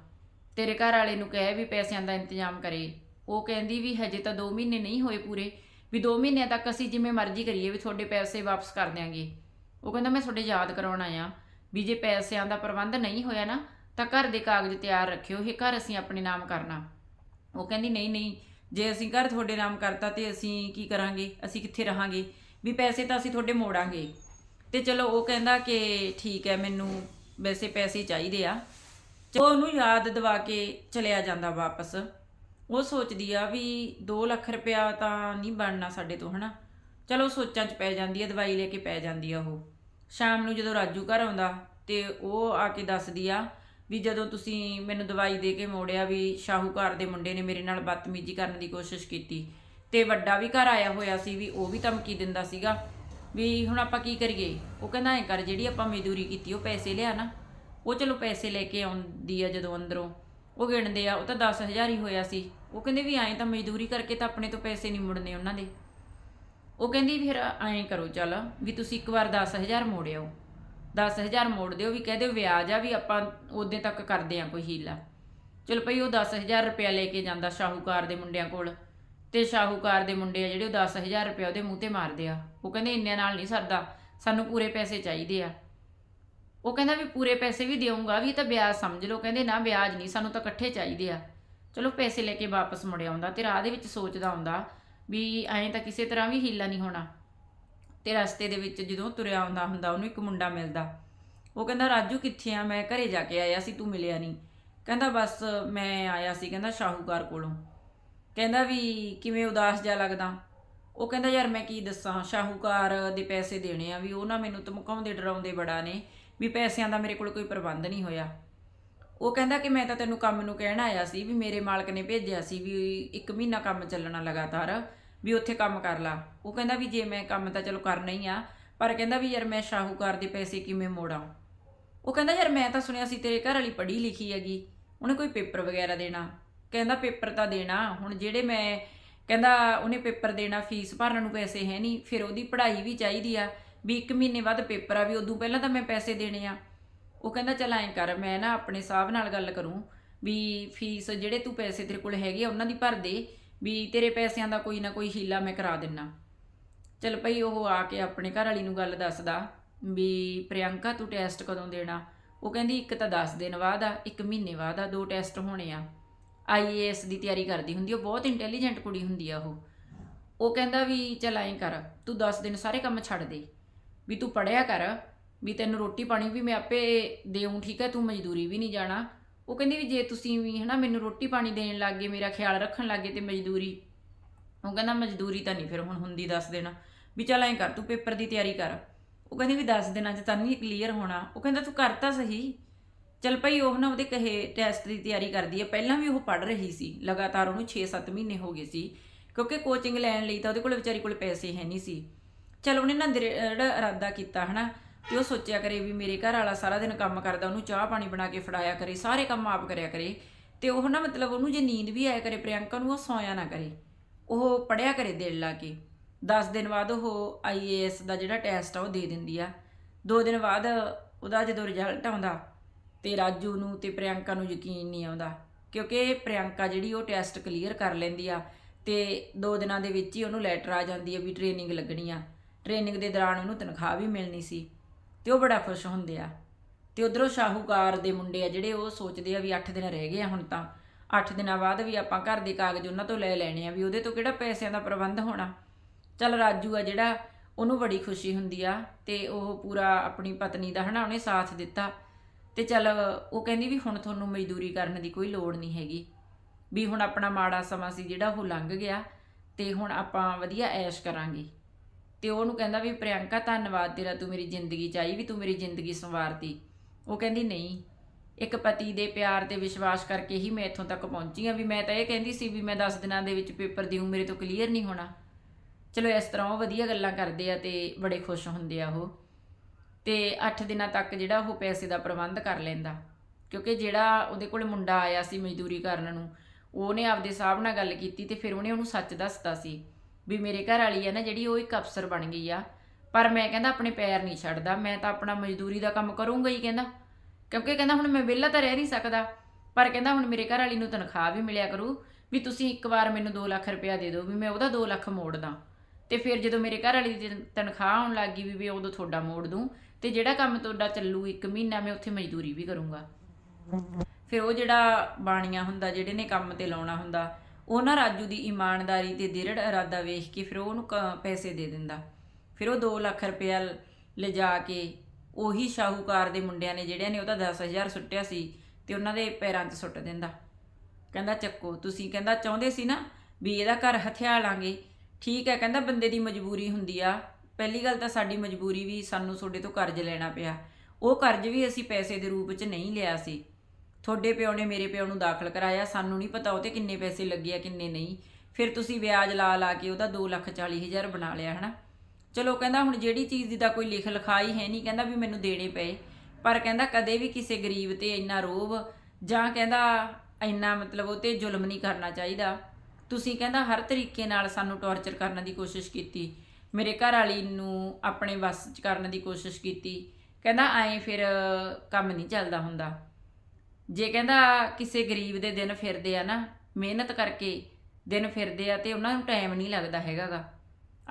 ਤੇਰੇ ਘਰ ਵਾਲੇ ਨੂੰ ਕਹਿ ਵੀ, ਪੈਸਿਆਂ ਦਾ ਇੰਤਜ਼ਾਮ ਕਰੇ। ਉਹ ਕਹਿੰਦੀ ਵੀ, ਹਜੇ ਤਾਂ 2 ਮਹੀਨੇ ਨਹੀਂ ਹੋਏ ਪੂਰੇ ਵੀ 2 ਮਹੀਨਿਆਂ ਤੱਕ ਅਸੀਂ ਜਿਵੇਂ ਮਰਜ਼ੀ ਕਰੀਏ ਵੀ ਤੁਹਾਡੇ ਪੈਸੇ ਵਾਪਸ ਕਰ ਦਿਆਂਗੇ। ਉਹ ਕਹਿੰਦਾ, ਮੈਂ ਤੁਹਾਡੇ ਯਾਦ ਕਰਾਉਣ ਆਇਆ ਵੀ ਜੇ ਪੈਸਿਆਂ ਦਾ ਪ੍ਰਬੰਧ ਨਹੀਂ ਹੋਇਆ ਨਾ, ਤਾਂ ਘਰ ਦੇ ਕਾਗਜ਼ ਤਿਆਰ ਰੱਖਿਓ, ਇਹ ਘਰ ਅਸੀਂ ਆਪਣੇ ਨਾਮ ਕਰਨਾ। ਉਹ ਕਹਿੰਦੀ, ਨਹੀਂ ਨਹੀਂ, ਜੇ ਅਸੀਂ ਘਰ ਤੁਹਾਡੇ ਨਾਮ ਕਰਤਾ ਤੇ ਅਸੀਂ ਕੀ ਕਰਾਂਗੇ? ਅਸੀਂ ਕਿੱਥੇ ਰਹਾਂਗੇ? ਵੀ ਪੈਸੇ ਤਾਂ ਅਸੀਂ ਤੁਹਾਡੇ ਮੋੜਾਂਗੇ। ਤੇ ਚਲੋ, ਉਹ ਕਹਿੰਦਾ ਕਿ ਠੀਕ ਹੈ, ਮੈਨੂੰ ਵੈਸੇ ਪੈਸੇ ਚਾਹੀਦੇ ਆ। ਚਲੋ, ਉਹਨੂੰ ਯਾਦ ਦਿਵਾ ਕੇ ਚਲਿਆ ਜਾਂਦਾ ਵਾਪਸ। ਉਹ ਸੋਚਦੀ ਆ ਵੀ 2 ਲੱਖ ਰੁਪਇਆ ਤਾਂ ਨਹੀਂ ਬਣਨਾ ਸਾਡੇ ਤੋਂ, ਹਨਾ? ਚਲੋ ਸੋਚਾਂ 'ਚ ਪੈ ਜਾਂਦੀ ਆ, ਦਵਾਈ ਲੈ ਕੇ ਪੈ ਜਾਂਦੀ ਆ ਉਹ। ਸ਼ਾਮ ਨੂੰ ਜਦੋਂ ਰਾਜੂ ਘਰ ਆਉਂਦਾ ਤੇ ਉਹ ਆ ਕੇ ਦੱਸਦੀ ਆ ਵੀ ਜਦੋਂ ਤੁਸੀਂ ਮੈਨੂੰ ਦਵਾਈ ਦੇ ਕੇ ਮੋੜਿਆ ਵੀ ਸ਼ਾਹੂਕਾਰ ਦੇ ਮੁੰਡੇ ਨੇ ਮੇਰੇ ਨਾਲ ਬਦਤਮੀਜ਼ੀ ਕਰਨ ਦੀ ਕੋਸ਼ਿਸ਼ ਕੀਤੀ ਤੇ ਵੱਡਾ ਵੀ ਘਰ ਆਇਆ ਹੋਇਆ ਸੀ ਵੀ ਉਹ ਵੀ ਧਮਕੀ ਦਿੰਦਾ ਸੀਗਾ ਵੀ ਹੁਣ ਆਪਾਂ ਕੀ ਕਰੀਏ? ਉਹ ਕਹਿੰਦਾ ਐ ਕਰ, ਜਿਹੜੀ ਆਪਾਂ ਮਜ਼ਦੂਰੀ ਕੀਤੀ ਉਹ ਪੈਸੇ ਲਿਆ ਨਾ। ਉਹ ਚਲੋ ਪੈਸੇ ਲੈ ਕੇ ਆਉਂਦੀ ਆ ਜਦੋਂ ਅੰਦਰੋਂ। ਉਹ ਗਿਣਦੇ ਆ, ਉਹ ਤਾਂ 10000 ਹੀ ਹੋਇਆ ਸੀ। ਉਹ ਕਹਿੰਦੇ ਵੀ ਐਂ ਤਾਂ ਮਜ਼ਦੂਰੀ ਕਰਕੇ ਤਾਂ ਆਪਣੇ ਤੋਂ ਪੈਸੇ ਨਹੀਂ ਮੁੜਨੇ ਉਹਨਾਂ ਦੇ। ਉਹ ਕਹਿੰਦੀ ਫਿਰ ਐਂ ਕਰੋ, ਚੱਲ ਵੀ ਤੁਸੀਂ ਇੱਕ ਵਾਰ 10000 ਮੋੜਿਓ 10000 ਮੋੜ ਦਿਓ, ਵੀ ਕਹਿ ਦਿਓ ਵਿਆਜ ਆ ਵੀ ਆਪਾਂ ਉਦੋਂ ਤੱਕ ਕਰਦੇ ਆ ਕੋਈ ਹੀਲਾ। ਚਲ ਭਈ ਉਹ 10000 ਰੁਪਇਆ ਲੈ ਕੇ ਜਾਂਦਾ ਸ਼ਾਹੂਕਾਰ ਦੇ ਮੁੰਡਿਆਂ ਕੋਲ। ਤੇ ਸ਼ਾਹੂਕਾਰ ਦੇ ਮੁੰਡੇ ਆ ਜਿਹੜੇ ਉਹ 10000 ਰੁਪਇਆ ਉਹਦੇ ਮੂੰਹ ਤੇ ਮਾਰਦੇ ਆ। ਉਹ ਕਹਿੰਦੇ ਇੰਨਿਆਂ ਨਾਲ ਨਹੀਂ ਸਰਦਾ, ਸਾਨੂੰ ਪੂਰੇ ਪੈਸੇ ਚਾਹੀਦੇ ਆ। ਉਹ ਕਹਿੰਦਾ ਵੀ ਪੂਰੇ ਪੈਸੇ ਵੀ ਦੇਵਾਂਗਾ ਵੀ ਇਹ ਤਾਂ ਵਿਆਜ ਸਮਝ ਲਓ, ਕਹਿੰਦੇ ਨਾ ਵਿਆਜ ਨਹੀਂ, ਸਾਨੂੰ ਤਾਂ ਇਕੱਠੇ ਚਾਹੀਦੇ ਆ। ਚਲੋ ਪੈਸੇ ਲੈ ਕੇ ਵਾਪਸ ਮੁੜ ਆਉਂਦਾ ਤੇ ਰਾਹ ਦੇ ਵਿੱਚ ਸੋਚਦਾ ਹੁੰਦਾ ਵੀ ਐਂ ਤਾਂ ਕਿਸੇ ਤਰ੍ਹਾਂ ਵੀ ਹੀਲਾ ਨਹੀਂ ਹੋਣਾ। ਤੇ ਰਸਤੇ ਦੇ ਵਿੱਚ ਜਦੋਂ ਤੁਰਿਆ ਆਉਂਦਾ ਹੁੰਦਾ, ਉਹਨੂੰ ਇੱਕ ਮੁੰਡਾ ਮਿਲਦਾ। ਉਹ ਕਹਿੰਦਾ, ਰਾਜੂ ਕਿੱਥੇ ਆ? ਮੈਂ ਘਰੇ ਜਾ ਕੇ ਆਇਆ ਸੀ, ਤੂੰ ਮਿਲਿਆ ਨਹੀਂ। ਕਹਿੰਦਾ, ਬਸ ਮੈਂ ਆਇਆ ਸੀ, ਕਹਿੰਦਾ, ਸ਼ਾਹੂਕਾਰ ਕੋਲੋਂ। ਕਹਿੰਦਾ ਵੀ ਕਿਵੇਂ ਉਦਾਸ ਜਿਹਾ ਲੱਗਦਾ। ਉਹ ਕਹਿੰਦਾ, ਯਾਰ ਮੈਂ ਕੀ ਦੱਸਾਂ, ਸ਼ਾਹੂਕਾਰ ਦੇ ਪੈਸੇ ਦੇਣੇ ਆ ਵੀ ਉਹ ਨਾ ਮੈਨੂੰ ਧਮਕਾਉਂਦੇ, ਡਰਾਉਂਦੇ ਬੜਾ ਨੇ। ਵੀ ਪੈਸਿਆਂ ਦਾ ਮੇਰੇ ਕੋਲ ਕੋਈ ਪ੍ਰਬੰਧ ਨਹੀਂ ਹੋਇਆ। ਉਹ ਕਹਿੰਦਾ ਕਿ ਮੈਂ ਤਾਂ ਤੈਨੂੰ ਕੰਮ ਨੂੰ ਕਹਿਣ ਆਇਆ ਸੀ ਵੀ ਮੇਰੇ ਮਾਲਕ ਨੇ ਭੇਜਿਆ ਸੀ ਵੀ ਇੱਕ ਮਹੀਨਾ ਕੰਮ ਚੱਲਣਾ ਲਗਾਤਾਰ, ਵੀ ਉੱਥੇ ਕੰਮ ਕਰ ਲਾ। ਉਹ ਕਹਿੰਦਾ ਵੀ ਜੇ ਮੈਂ ਕੰਮ ਤਾਂ ਚਲੋ ਕਰਨਾ ਹੀ ਆ, ਪਰ ਕਹਿੰਦਾ ਵੀ ਯਾਰ ਮੈਂ ਸ਼ਾਹੂਕਾਰ ਦੇ ਪੈਸੇ ਕਿਵੇਂ ਮੋੜਾਂ? ਉਹ ਕਹਿੰਦਾ, ਯਾਰ ਮੈਂ ਤਾਂ ਸੁਣਿਆ ਸੀ ਤੇਰੇ ਘਰ ਵਾਲੀ ਪੜ੍ਹੀ ਲਿਖੀ ਹੈਗੀ, ਉਹਨੇ ਕੋਈ ਪੇਪਰ ਵਗੈਰਾ ਦੇਣਾ? ਕਹਿੰਦਾ, ਪੇਪਰ ਤਾਂ ਦੇਣਾ, ਹੁਣ ਜਿਹੜੇ ਮੈਂ ਕਹਿੰਦਾ, ਉਹਨੇ ਪੇਪਰ ਦੇਣਾ, ਫੀਸ ਭਰਨ ਨੂੰ ਪੈਸੇ ਹੈ ਨਹੀਂ, ਫਿਰ ਉਹਦੀ ਪੜ੍ਹਾਈ ਵੀ ਚਾਹੀਦੀ ਆ। ਵੀ 1 ਮਹੀਨੇ ਬਾਅਦ ਪੇਪਰ ਆ ਵੀ ਉਦੋਂ ਪਹਿਲਾਂ ਤਾਂ ਮੈਂ ਪੈਸੇ ਦੇਣੇ ਆ। ਉਹ ਕਹਿੰਦਾ, ਚਲ ਐਂ ਕਰ, ਮੈਂ ਨਾ ਆਪਣੇ ਸਾਹਿਬ ਨਾਲ ਗੱਲ ਕਰੂੰ ਵੀ ਫੀਸ ਜਿਹੜੇ ਤੂੰ ਪੈਸੇ ਤੇਰੇ ਕੋਲ ਹੈਗੇ ਆ, ਉਹਨਾਂ ਦੀ ਭਰ ਦੇ ਵੀ ਤੇਰੇ ਪੈਸਿਆਂ ਦਾ ਕੋਈ ਨਾ ਕੋਈ ਹੀਲਾ ਮੈਂ ਕਰਾ ਦਿੰਨਾ। ਚਲ ਭਈ ਉਹ ਆ ਕੇ ਆਪਣੇ ਘਰ ਵਾਲੀ ਨੂੰ ਗੱਲ ਦੱਸਦਾ ਵੀ ਪ੍ਰਿਯੰਕਾ ਤੂੰ ਟੈਸਟ ਕਦੋਂ ਦੇਣਾ? ਉਹ ਕਹਿੰਦੀ, ਇੱਕ ਤਾਂ 10 ਦਿਨ ਬਾਅਦ ਆ, ਇੱਕ ਮਹੀਨੇ ਬਾਅਦ ਆ, ਦੋ ਟੈਸਟ ਹੋਣੇ ਆ। ਆਈਏਐਸ ਦੀ ਤਿਆਰੀ ਕਰਦੀ ਹੁੰਦੀ ਉਹ ਬਹੁਤ ਇੰਟੈਲੀਜੈਂਟ ਕੁੜੀ ਹੁੰਦੀ ਆ ਉਹ। ਉਹ ਕਹਿੰਦਾ ਵੀ ਚਲ ਐਂ ਕਰ, ਤੂੰ 10 ਦਿਨ ਸਾਰੇ ਕੰਮ ਛੱਡ ਦੇ। ਵੀ ਤੂੰ ਪੜਿਆ ਕਰ, ਵੀ ਤੈਨੂੰ ਰੋਟੀ ਪਾਣੀ ਵੀ ਮੈਂ ਆਪੇ ਦੇਉਂ ਠੀਕ ਹੈ? ਤੂੰ ਮਜ਼ਦੂਰੀ ਵੀ ਨਹੀਂ ਜਾਣਾ। ਉਹ ਕਹਿੰਦੀ ਵੀ ਜੇ ਤੁਸੀਂ ਵੀ ਹਨਾ ਮੈਨੂੰ ਰੋਟੀ ਪਾਣੀ ਦੇਣ ਲੱਗੇ ਮੇਰਾ ਖਿਆਲ ਰੱਖਣ ਲੱਗੇ ਤੇ ਮਜ਼ਦੂਰੀ। ਉਹ ਕਹਿੰਦਾ ਮਜ਼ਦੂਰੀ ਤਾਂ ਨਹੀਂ ਫਿਰ ਹੁਣ ਹੁੰਦੀ ਦੱਸ ਦੇਣਾ। ਵੀ ਚੱਲ ਐਂ ਕਰ, ਤੂੰ ਪੇਪਰ ਦੀ ਤਿਆਰੀ ਕਰ। ਉਹ ਕਹਿੰਦੀ ਵੀ 10 ਦਿਨਾਂ 'ਚ ਤਾਂ ਨਹੀਂ ਕਲੀਅਰ ਹੋਣਾ। ਉਹ ਕਹਿੰਦਾ ਤੂੰ ਕਰ ਤਾਂ ਸਹੀ। ਚੱਲ ਭਈ ਉਹ ਨਾ ਉਹਦੇ ਕਹੇ ਟੈਸਟ ਦੀ ਤਿਆਰੀ ਕਰਦੀ ਹੈ ਪਹਿਲਾਂ ਵੀ ਉਹ ਪੜ ਰਹੀ ਸੀ, ਲਗਾਤਾਰ ਉਹਨੂੰ 6-7 ਮਹੀਨੇ ਹੋ ਗਏ ਸੀ। ਕਿਉਂਕਿ ਕੋਚਿੰਗ ਲੈਣ ਲਈ ਤਾਂ ਉਹਦੇ ਕੋਲ ਵਿਚਾਰੀ ਕੋਲ ਪੈਸੇ ਹੈ ਨਹੀਂ ਸੀ। ਚਲ ਉਹਨੇ ਨਾ ਦ੍ਰਿੜ ਇਰਾਦਾ ਕੀਤਾ, ਹਨਾ, ਤੇ ਉਹ ਸੋਚਿਆ ਕਰੇ ਵੀ ਮੇਰੇ ਘਰ ਵਾਲਾ ਸਾਰਾ ਦਿਨ ਕੰਮ ਕਰਦਾ, ਉਹਨੂੰ ਚਾਹ ਪਾਣੀ ਬਣਾ ਕੇ ਫੜਾਇਆ ਕਰੇ, ਸਾਰੇ ਕੰਮ ਆਪ ਕਰਿਆ ਕਰੇ, ਤੇ ਉਹ ਨਾ ਮਤਲਬ ਉਹਨੂੰ ਜੇ ਨੀਂਦ ਵੀ ਆਇਆ ਕਰੇ ਪ੍ਰਿਯੰਕਾ ਨੂੰ, ਉਹ ਸੌਇਆ ਨਾ ਕਰੇ। ਉਹ ਪੜਿਆ ਕਰੇ ਦਿਲ ਲਾ ਕੇ। 10 ਦਿਨ ਬਾਅਦ ਉਹ ਆਈਏਐਸ ਦਾ ਜਿਹੜਾ ਟੈਸਟ ਆ, ਉਹ ਦੇ ਦਿੰਦੀ ਆ। 2 ਦਿਨ ਬਾਅਦ ਉਹਦਾ ਜਦੋਂ ਰਿਜ਼ਲਟ ਆਉਂਦਾ, ਤੇ ਰਾਜੂ ਨੂੰ ਤੇ ਪ੍ਰਿਯੰਕਾ ਨੂੰ ਯਕੀਨ ਨਹੀਂ ਆਉਂਦਾ, ਕਿਉਂਕਿ ਪ੍ਰਿਯੰਕਾ ਜਿਹੜੀ ਉਹ ਟੈਸਟ ਕਲੀਅਰ ਕਰ ਲੈਂਦੀ ਆ, ਤੇ 2 ਦਿਨਾਂ ਦੇ ਵਿੱਚ ਹੀ ਉਹਨੂੰ ਲੈਟਰ ਆ ਜਾਂਦੀ ਆ ਵੀ ਟ੍ਰੇਨਿੰਗ ਲੱਗਣੀ ਆ। ਟ੍ਰੇਨਿੰਗ ਦੇ ਦੌਰਾਨ ਉਹਨੂੰ ਤਨਖਾਹ ਵੀ ਮਿਲਣੀ ਸੀ ਤੇ ਉਹ ਬੜਾ ਖੁਸ਼ ਹੁੰਦੇ ਆ। ਤੇ ਉਧਰੋਂ ਸ਼ਾਹੂਕਾਰ ਦੇ ਮੁੰਡੇ ਆ ਜਿਹੜੇ ਉਹ ਸੋਚਦੇ ਆ ਵੀ 8 ਦਿਨ ਰਹਿ ਗਏ ਆ ਹੁਣ ਤਾਂ। 8 ਦਿਨਾਂ ਬਾਅਦ ਵੀ ਆਪਾਂ ਘਰ ਦੇ ਕਾਗਜ਼ ਉਹਨਾਂ ਤੋਂ ਲੈ ਲੈਣੇ ਆ ਵੀ ਉਹਦੇ ਤੋਂ ਕਿਹੜਾ ਪੈਸਿਆਂ ਦਾ ਪ੍ਰਬੰਧ ਹੋਣਾ। ਚੱਲ ਰਾਜੂ ਆ ਜਿਹੜਾ ਉਹਨੂੰ ਬੜੀ ਖੁਸ਼ੀ ਹੁੰਦੀ ਆ ਤੇ ਉਹ ਪੂਰਾ ਆਪਣੀ ਪਤਨੀ ਦਾ ਹਨਾ ਉਹਨੇ ਸਾਥ ਦਿੱਤਾ। ਤੇ ਚੱਲ ਉਹ ਕਹਿੰਦੀ ਵੀ ਹੁਣ ਤੁਹਾਨੂੰ ਮਜ਼ਦੂਰੀ ਕਰਨ ਦੀ ਕੋਈ ਲੋੜ ਨਹੀਂ ਹੈਗੀ। ਵੀ ਹੁਣ ਆਪਣਾ ਮਾੜਾ ਸਮਾਂ ਸੀ ਜਿਹੜਾ ਉਹ ਲੰਘ ਗਿਆ ਤੇ ਹੁਣ ਆਪਾਂ ਵਧੀਆ ਐਸ਼ ਕਰਾਂਗੇ। ਤੇ ਉਹਨੂੰ ਕਹਿੰਦਾ ਵੀ ਪ੍ਰਿਯੰਕਾ, ਧੰਨਵਾਦ ਤੇਰਾ, ਤੂੰ ਮੇਰੀ ਜ਼ਿੰਦਗੀ ਚ ਆਈ ਵੀ ਤੂੰ ਮੇਰੀ ਜ਼ਿੰਦਗੀ ਸੰਵਾਰਤੀ। ਉਹ ਕਹਿੰਦੀ, ਨਹੀਂ, ਇੱਕ ਪਤੀ ਦੇ ਪਿਆਰ ਤੇ ਵਿਸ਼ਵਾਸ ਕਰਕੇ ਹੀ ਮੈਂ ਇੱਥੋਂ ਤੱਕ ਪਹੁੰਚੀ ਆ ਵੀ ਮੈਂ ਤਾਂ ਇਹ ਕਹਿੰਦੀ ਸੀ ਵੀ ਮੈਂ 10 ਦਿਨਾਂ ਦੇ ਵਿੱਚ ਪੇਪਰ ਦਿਉ ਮੇਰੇ ਤੋਂ ਕਲੀਅਰ ਨਹੀਂ ਹੋਣਾ। ਚਲੋ, ਇਸ ਤਰ੍ਹਾਂ ਉਹ ਵਧੀਆ ਗੱਲਾਂ ਕਰਦੇ ਆ ਤੇ ਬੜੇ ਖੁਸ਼ ਹੁੰਦੇ ਆ ਉਹ। ਤੇ 8 ਦਿਨਾਂ ਤੱਕ ਜਿਹੜਾ ਉਹ ਪੈਸੇ ਦਾ ਪ੍ਰਬੰਧ ਕਰ ਲੈਂਦਾ। ਕਿਉਂਕਿ ਜਿਹੜਾ ਉਹਦੇ ਕੋਲ ਮੁੰਡਾ ਆਇਆ ਸੀ ਮਜ਼ਦੂਰੀ ਕਰਨ ਨੂੰ, ਉਹਨੇ ਆਪਦੇ ਸਾਹਿਬ ਨਾਲ ਗੱਲ ਕੀਤੀ ਤੇ ਫਿਰ ਉਹਨੇ ਉਹਨੂੰ ਸੱਚ ਦੱਸਤਾ ਸੀ। ਵੀ ਮੇਰੇ ਘਰ ਵਾਲੀ ਆ ਨਾ ਜਿਹੜੀ ਉਹ ਇੱਕ ਅਫਸਰ ਬਣ ਗਈ ਆ। ਪਰ ਮੈਂ ਕਹਿੰਦਾ ਆਪਣੇ ਪੈਰ ਨਹੀਂ ਛੱਡਦਾ, ਮੈਂ ਤਾਂ ਆਪਣਾ ਮਜ਼ਦੂਰੀ ਦਾ ਕੰਮ ਕਰੂੰਗਾ ਹੀ ਕਹਿੰਦਾ। ਕਿਉਂਕਿ ਕਹਿੰਦਾ ਹੁਣ ਮੈਂ ਵਿਹਲਾ ਤਾਂ ਰਹਿ ਨਹੀਂ ਸਕਦਾ। ਪਰ ਕਹਿੰਦਾ ਹੁਣ ਮੇਰੇ ਘਰ ਵਾਲੀ ਨੂੰ ਤਨਖਾਹ ਵੀ ਮਿਲਿਆ ਕਰੂ, ਵੀ ਤੁਸੀਂ ਇੱਕ ਵਾਰ ਮੈਨੂੰ 2 ਲੱਖ ਰੁਪਇਆ ਦੇ ਦਿਓ, ਵੀ ਮੈਂ ਉਹਦਾ 2 ਲੱਖ ਮੋੜ ਦਾਂ ਤੇ ਫਿਰ ਜਦੋਂ ਮੇਰੇ ਘਰ ਵਾਲੀ ਦੀ ਤਨਖਾਹ ਆਉਣ ਲੱਗ ਗਈ ਵੀ ਵੀ ਉਦੋਂ ਤੁਹਾਡਾ ਮੋੜ ਦੂੰ, ਤੇ ਜਿਹੜਾ ਕੰਮ ਤੁਹਾਡਾ ਚੱਲੂ ਇੱਕ ਮਹੀਨਾ, ਮੈਂ ਉੱਥੇ ਮਜ਼ਦੂਰੀ ਵੀ ਕਰੂੰਗਾ। ਫਿਰ ਉਹ ਜਿਹੜਾ ਬਾਣੀਆਂ ਹੁੰਦਾ, ਜਿਹੜੇ ਨੇ ਕੰਮ ਤੇ ਲਾਉਣਾ ਹੁੰਦਾ ਉਹਨਾਂ ਰਾਜੂ ਦੀ ਇਮਾਨਦਾਰੀ ਤੇ ਦ੍ਰਿੜ ਇਰਾਦਾ ਵੇਖ ਕੇ ਫਿਰ ਉਹਨੂੰ ਕ- ਪੈਸੇ ਦੇ ਦਿੰਦਾ। ਫਿਰ ਉਹ 2 ਲੱਖ ਰੁਪਇਆ ਲਿਜਾ ਕੇ ਉਹੀ ਸ਼ਾਹੂਕਾਰ ਦੇ ਮੁੰਡਿਆਂ ਨੇ ਜਿਹੜਿਆਂ ਨੇ ਉਹਦਾ 10000 ਸੁੱਟਿਆ ਸੀ ਤੇ ਉਹਨਾਂ ਦੇ ਪੈਰਾਂ 'ਚ ਸੁੱਟ ਦਿੰਦਾ। ਕਹਿੰਦਾ, ਚੱਕੋ, ਤੁਸੀਂ ਕਹਿੰਦਾ ਚਾਹੁੰਦੇ ਸੀ ਨਾ ਵੀ ਇਹਦਾ ਘਰ ਹਥਿਆ ਲਾਂਗੇ। ਠੀਕ ਹੈ, ਕਹਿੰਦਾ ਬੰਦੇ ਦੀ ਮਜਬੂਰੀ ਹੁੰਦੀ ਆ। ਪਹਿਲੀ ਗੱਲ ਤਾਂ ਸਾਡੀ ਮਜਬੂਰੀ ਵੀ ਸਾਨੂੰ ਤੁਹਾਡੇ ਤੋਂ ਕਰਜ਼ ਲੈਣਾ ਪਿਆ। ਉਹ ਕਰਜ਼ ਵੀ ਅਸੀਂ ਪੈਸੇ ਦੇ ਰੂਪ 'ਚ ਨਹੀਂ ਲਿਆ ਸੀ। ਤੁਹਾਡੇ ਪਿਓ ਨੇ ਮੇਰੇ ਪਿਓ ਨੂੰ ਦਾਖਲ ਕਰਾਇਆ, ਸਾਨੂੰ ਨਹੀਂ ਪਤਾ ਉਹ ਤੇ ਕਿੰਨੇ ਪੈਸੇ ਲੱਗੇ ਆ, ਕਿੰਨੇ ਨਹੀਂ। ਫਿਰ ਤੁਸੀਂ ਵਿਆਜ ਲਾ ਲਾ ਕੇ ਉਹਦਾ 240000 ਬਣਾ ਲਿਆ, ਹਨਾ। ਚਲੋ ਕਹਿੰਦਾ ਹੁਣ ਜਿਹੜੀ ਚੀਜ਼ ਦੀ ਤਾਂ ਕੋਈ ਲਿਖ ਲਿਖਾਈ ਹੈ ਨਹੀਂ, ਕਹਿੰਦਾ ਵੀ ਮੈਨੂੰ ਦੇਣੇ ਪਏ। ਪਰ ਕਹਿੰਦਾ ਕਦੇ ਵੀ ਕਿਸੇ ਗਰੀਬ ਤੇ ਇੰਨਾ ਰੋਬ ਜਾਂ ਕਹਿੰਦਾ ਇੰਨਾ ਮਤਲਬ ਉਹ ਤੇ ਜ਼ੁਲਮ ਨਹੀਂ ਕਰਨਾ ਚਾਹੀਦਾ। ਤੁਸੀਂ ਕਹਿੰਦਾ ਹਰ ਤਰੀਕੇ ਨਾਲ ਸਾਨੂੰ ਟੌਰਚਰ ਕਰਨ ਦੀ ਕੋਸ਼ਿਸ਼ ਕੀਤੀ। ਮੇਰੇ ਘਰ ਵਾਲੀ ਨੂੰ ਆਪਣੇ ਵੱਸ 'ਚ ਕਰਨ ਦੀ ਕੋਸ਼ਿਸ਼ ਕੀਤੀ। ਕਹਿੰਦਾ ਐਂ ਫਿਰ ਕੰਮ ਨਹੀਂ ਚੱਲਦਾ ਹੁੰਦਾ। ਜੇ ਕਹਿੰਦਾ ਕਿਸੇ ਗਰੀਬ ਦੇ ਦਿਨ ਫਿਰਦੇ ਆ ਨਾ, ਮਿਹਨਤ ਕਰਕੇ ਦਿਨ ਫਿਰਦੇ ਆ ਤੇ ਉਹਨਾਂ ਨੂੰ ਟਾਈਮ ਨਹੀਂ ਲੱਗਦਾ ਹੈਗਾਗਾ।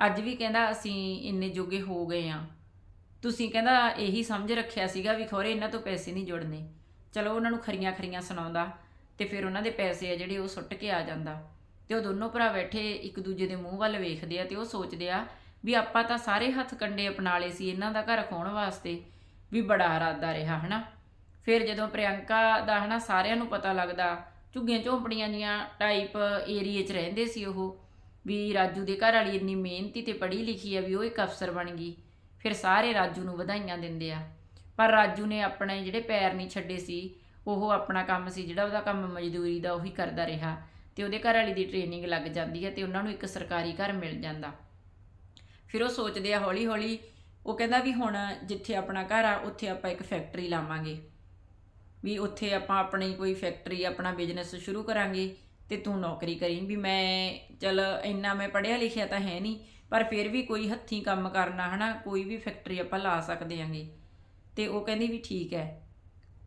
ਅੱਜ ਵੀ ਕਹਿੰਦਾ ਅਸੀਂ ਇੰਨੇ ਜੋਗੇ ਹੋ ਗਏ ਆ। ਤੁਸੀਂ ਕਹਿੰਦਾ ਇਹੀ ਸਮਝ ਰੱਖਿਆ ਸੀਗਾ ਵੀ ਖੋਰੇ ਇਹਨਾਂ ਤੋਂ ਪੈਸੇ ਨਹੀਂ ਜੁੜਨੇ। ਚਲੋ ਉਹਨਾਂ ਨੂੰ ਖਰੀਆਂ ਖਰੀਆਂ ਸੁਣਾਉਂਦਾ ਤੇ ਫਿਰ ਉਹਨਾਂ ਦੇ ਪੈਸੇ ਆ ਜਿਹੜੇ ਉਹ ਸੁੱਟ ਕੇ ਆ ਜਾਂਦਾ। ਤੇ ਉਹ ਦੋਨੋਂ ਭਰਾ ਬੈਠੇ ਇੱਕ ਦੂਜੇ ਦੇ ਮੂੰਹ ਵੱਲ ਵੇਖਦੇ ਆ ਤੇ ਉਹ ਸੋਚਦੇ ਆ ਵੀ ਆਪਾਂ ਤਾਂ ਸਾਰੇ ਹੱਥ ਕੰਡੇ ਅਪਣਾ ਲਏ ਸੀ ਇਹਨਾਂ ਦਾ ਘਰ ਖੋਣ ਵਾਸਤੇ ਵੀ ਬੜਾ ਇਰਾਦਾ ਰਿਹਾ, ਹਨਾ? ਫਿਰ ਜਦੋਂ ਪ੍ਰਿਯੰਕਾ ਦਾ ਹਨਾ ਸਾਰਿਆਂ ਨੂੰ ਪਤਾ ਲੱਗਦਾ, ਝੁੱਗੀਆਂ ਝੋਂਪੜੀਆਂ ਦੀਆਂ ਟਾਈਪ ਏਰੀਏ 'ਚ ਰਹਿੰਦੇ ਸੀ ਉਹ, ਵੀ ਰਾਜੂ ਦੇ ਘਰ ਵਾਲੀ ਇੰਨੀ ਮਿਹਨਤੀ ਤੇ ਪੜ੍ਹੀ ਲਿਖੀ ਆ ਵੀ ਉਹ ਇੱਕ ਅਫਸਰ ਬਣ ਗਈ, ਫਿਰ ਸਾਰੇ ਰਾਜੂ ਨੂੰ ਵਧਾਈਆਂ ਦਿੰਦੇ ਆ। ਪਰ ਰਾਜੂ ਨੇ ਆਪਣੇ ਜਿਹੜੇ ਪੈਰ ਨਹੀਂ ਛੱਡੇ ਸੀ, ਉਹ ਆਪਣਾ ਕੰਮ ਸੀ ਜਿਹੜਾ ਉਹਦਾ ਕੰਮ ਮਜ਼ਦੂਰੀ ਦਾ ਉਹੀ ਕਰਦਾ ਰਿਹਾ ਤੇ ਉਹਦੇ ਘਰ ਵਾਲੀ ਦੀ ਟ੍ਰੇਨਿੰਗ ਲੱਗ ਜਾਂਦੀ ਹੈ ਤੇ ਉਹਨਾਂ ਨੂੰ ਇੱਕ ਸਰਕਾਰੀ ਘਰ ਮਿਲ ਜਾਂਦਾ। ਫਿਰ ਉਹ ਸੋਚਦੇ ਆ ਹੌਲੀ ਹੌਲੀ ਉਹ ਕਹਿੰਦਾ ਵੀ ਹੁਣ ਜਿੱਥੇ ਆਪਣਾ ਘਰ ਆ, ਉੱਥੇ ਆਪਾਂ ਇੱਕ ਫੈਕਟਰੀ ਲਾਵਾਂਗੇ। ਵੀ ਉੱਥੇ ਆਪਾਂ ਆਪਣੀ ਕੋਈ ਫੈਕਟਰੀ ਆਪਣਾ ਬਿਜ਼ਨਸ ਸ਼ੁਰੂ ਕਰਾਂਗੇ ਤੇ ਤੂੰ ਨੌਕਰੀ ਕਰੀ। ਵੀ ਮੈਂ, ਚਲ ਇੰਨਾ ਮੈਂ ਪੜ੍ਹਿਆ ਲਿਖਿਆ ਤਾਂ ਹੈ ਨਹੀਂ, ਪਰ ਫਿਰ ਵੀ ਕੋਈ ਹੱਥੀਂ ਕੰਮ ਕਰਨਾ, ਹਨਾ, ਕੋਈ ਵੀ ਫੈਕਟਰੀ ਆਪਾਂ ਲਾ ਸਕਦੇ ਆਂਗੇ। ਤੇ ਉਹ ਕਹਿੰਦੀ ਵੀ ਠੀਕ ਹੈ।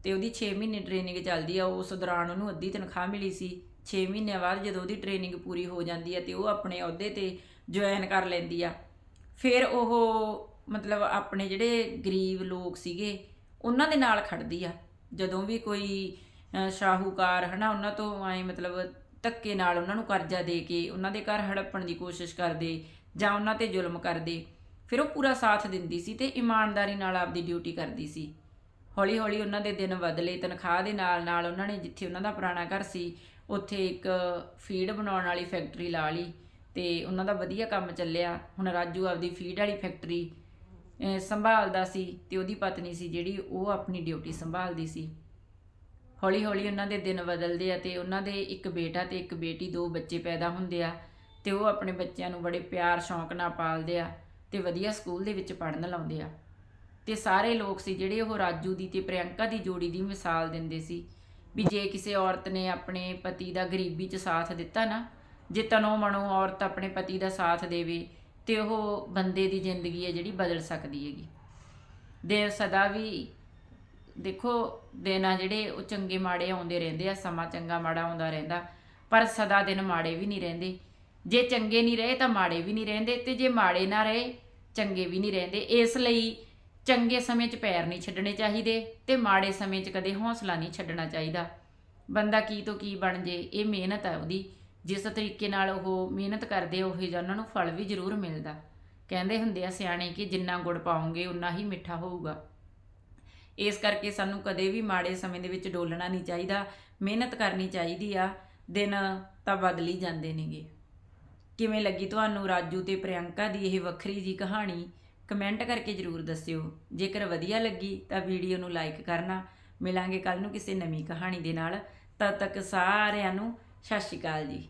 ਤੇ ਉਹਦੀ 6 ਮਹੀਨੇ ਟ੍ਰੇਨਿੰਗ ਚੱਲਦੀ ਆ, ਉਸ ਦੌਰਾਨ ਉਹਨੂੰ ਅੱਧੀ ਤਨਖਾਹ ਮਿਲੀ ਸੀ। 6 ਮਹੀਨਿਆਂ ਬਾਅਦ ਜਦੋਂ ਉਹਦੀ ਟ੍ਰੇਨਿੰਗ ਪੂਰੀ ਹੋ ਜਾਂਦੀ ਆ ਤੇ ਉਹ ਆਪਣੇ ਅਹੁਦੇ ਤੇ ਜੁਆਇਨ ਕਰ ਲੈਂਦੀ ਆ। ਫਿਰ ਉਹ ਮਤਲਬ ਆਪਣੇ ਜਿਹੜੇ ਗਰੀਬ ਲੋਕ ਸੀਗੇ, ਉਹਨਾਂ ਦੇ ਨਾਲ ਖੜਦੀ ਆ। ਜਦੋਂ ਵੀ ਕੋਈ ਅਹ, ਸ਼ਾਹੂਕਾਰ ਹਨਾ ਉਹਨਾਂ ਤੋਂ ਐ ਮਤਲਬ ਧੱਕੇ ਨਾਲ ਉਹਨਾਂ ਨੂੰ ਕਰਜ਼ਾ ਦੇ ਕੇ ਉਹਨਾਂ ਦੇ ਘਰ ਹੜੱਪਣ ਦੀ ਕੋਸ਼ਿਸ਼ ਕਰਦੇ ਜਾਂ ਉਹਨਾਂ ਤੇ ਜ਼ੁਲਮ ਕਰਦੇ ਫਿਰ ਉਹ ਪੂਰਾ ਸਾਥ ਦਿੰਦੀ ਸੀ ਤੇ ਇਮਾਨਦਾਰੀ ਨਾਲ ਆਪਦੀ ਡਿਊਟੀ ਕਰਦੀ ਸੀ। ਹੌਲੀ ਹੌਲੀ ਉਹਨਾਂ ਦੇ ਦਿਨ ਬਦਲੇ ਤਨਖਾਹ ਦੇ ਨਾਲ ਨਾਲ ਉਹਨਾਂ ਨੇ ਜਿੱਥੇ ਉਹਨਾਂ ਦਾ ਪੁਰਾਣਾ ਘਰ ਸੀ ਉੱਥੇ ਇੱਕ ਫੀਡ ਬਣਾਉਣ ਵਾਲੀ ਫੈਕਟਰੀ ਲਾ ਲਈ ਤੇ ਉਹਨਾਂ ਦਾ ਵਧੀਆ ਕੰਮ ਚੱਲਿਆ। ਹੁਣ ਰਾਜੂ ਆਪਦੀ ਫੀਡ ਵਾਲੀ ਫੈਕਟਰੀ ਸੰਭਾਲਦਾ ਸੀ ਤੇ ਉਹਦੀ ਪਤਨੀ ਸੀ ਜਿਹੜੀ, ਉਹ ਆਪਣੀ ਡਿਊਟੀ ਸੰਭਾਲਦੀ ਸੀ। ਹੌਲੀ ਹੌਲੀ ਉਹਨਾਂ ਦੇ ਦਿਨ ਬਦਲਦੇ ਆ ਤੇ ਉਹਨਾਂ ਦੇ ਇੱਕ ਬੇਟਾ ਤੇ ਇੱਕ ਬੇਟੀ, ਦੋ ਬੱਚੇ ਪੈਦਾ ਹੁੰਦੇ ਆ ਤੇ ਉਹ ਆਪਣੇ ਬੱਚਿਆਂ ਨੂੰ ਬੜੇ ਪਿਆਰ, ਸ਼ੌਂਕ ਨਾਲ ਪਾਲਦੇ ਆ ਤੇ ਵਧੀਆ ਸਕੂਲ ਦੇ ਵਿੱਚ ਪੜ੍ਹਨ ਲਾਉਂਦੇ ਆ। ਤੇ ਸਾਰੇ ਲੋਕ ਸੀ ਜਿਹੜੇ ਉਹ ਰਾਜੂ ਦੀ ਤੇ ਪ੍ਰਿਯੰਕਾ ਦੀ ਜੋੜੀ ਦੀ ਮਿਸਾਲ ਦਿੰਦੇ ਸੀ ਵੀ ਜੇ ਕਿਸੇ ਔਰਤ ਨੇ ਆਪਣੇ ਪਤੀ ਦਾ ਗਰੀਬੀ 'ਚ ਸਾਥ ਦਿੱਤਾ ਨਾ ਜੇ ਤਨੋ ਮਨੋ ਔਰਤ ਆਪਣੇ ਪਤੀ ਦਾ ਸਾਥ ਦੇਵੇ ਤੇ ਉਹ ਬੰਦੇ ਦੀ ਜ਼ਿੰਦਗੀ ਹੈ ਜਿਹੜੀ ਬਦਲ ਸਕਦੀ ਹੈਗੀ। ਦੇ ਸਦਾ ਵੀ ਦੇਖੋ, ਦਿਨ ਆ ਜਿਹੜੇ ਉਹ ਚੰਗੇ ਮਾੜੇ ਆਉਂਦੇ ਰਹਿੰਦੇ ਆ, ਸਮਾਂ ਚੰਗਾ ਮਾੜਾ ਆਉਂਦਾ ਰਹਿੰਦਾ, ਪਰ ਸਦਾ ਦਿਨ ਮਾੜੇ ਵੀ ਨਹੀਂ ਰਹਿੰਦੇ। ਜੇ ਚੰਗੇ ਨਹੀਂ ਰਹੇ ਤਾਂ ਮਾੜੇ ਵੀ ਨਹੀਂ ਰਹਿੰਦੇ ਤੇ ਜੇ ਮਾੜੇ ਨਾ ਰਹੇ, ਚੰਗੇ ਵੀ ਨਹੀਂ ਰਹਿੰਦੇ। ਇਸ ਲਈ ਚੰਗੇ ਸਮੇਂ 'ਚ ਪੈਰ ਨਹੀਂ ਛੱਡਣੇ ਚਾਹੀਦੇ ਤੇ ਮਾੜੇ ਸਮੇਂ 'ਚ ਕਦੇ ਹੌਸਲਾ ਨਹੀਂ ਛੱਡਣਾ ਚਾਹੀਦਾ। ਬੰਦਾ ਕੀ ਤੋਂ ਕੀ ਬਣ ਜੇ, ਇਹ ਮਿਹਨਤ ਹੈ ਉਹਦੀ। ਜਿਸ ਤਰੀਕੇ ਨਾਲ ਉਹ ਮਿਹਨਤ ਕਰਦੇ ਉਹ ਜਿਹਾ ਉਹਨਾਂ ਨੂੰ ਫਲ ਵੀ ਜ਼ਰੂਰ ਮਿਲਦਾ। ਕਹਿੰਦੇ ਹੁੰਦੇ ਆ ਸਿਆਣੇ ਕਿ ਜਿੰਨਾ ਗੁੜ ਪਾਉਂਗੇ ਉਨਾ ਹੀ ਮਿੱਠਾ ਹੋਊਗਾ। ਇਸ ਕਰਕੇ ਸਾਨੂੰ ਕਦੇ ਵੀ ਮਾੜੇ ਸਮੇਂ ਦੇ ਵਿੱਚ ਡੋਲਣਾ ਨਹੀਂ ਚਾਹੀਦਾ, ਮਿਹਨਤ ਕਰਨੀ ਚਾਹੀਦੀ ਆ, ਦਿਨ ਤਾਂ ਬਦਲੀ ਜਾਂਦੇ ਨੇਗੇ। ਕਿਵੇਂ ਲੱਗੀ ਤੁਹਾਨੂੰ ਰਾਜੂ ਤੇ ਪ੍ਰਿਯੰਕਾ ਦੀ ਇਹ ਵੱਖਰੀ ਜੀ ਕਹਾਣੀ? ਕਮੈਂਟ ਕਰਕੇ ਜਰੂਰ ਦੱਸਿਓ। ਜੇਕਰ ਵਧੀਆ ਲੱਗੀ ਤਾਂ ਵੀਡੀਓ ਨੂੰ ਲਾਈਕ ਕਰਨਾ। ਮਿਲਾਂਗੇ ਕੱਲ ਨੂੰ ਕਿਸੇ ਨਵੀਂ ਕਹਾਣੀ ਦੇ ਨਾਲ। ਤਦ ਤੱਕ ਸਾਰਿਆਂ ਨੂੰ ਸਤਿ ਸ਼੍ਰੀ ਅਕਾਲ ਜੀ।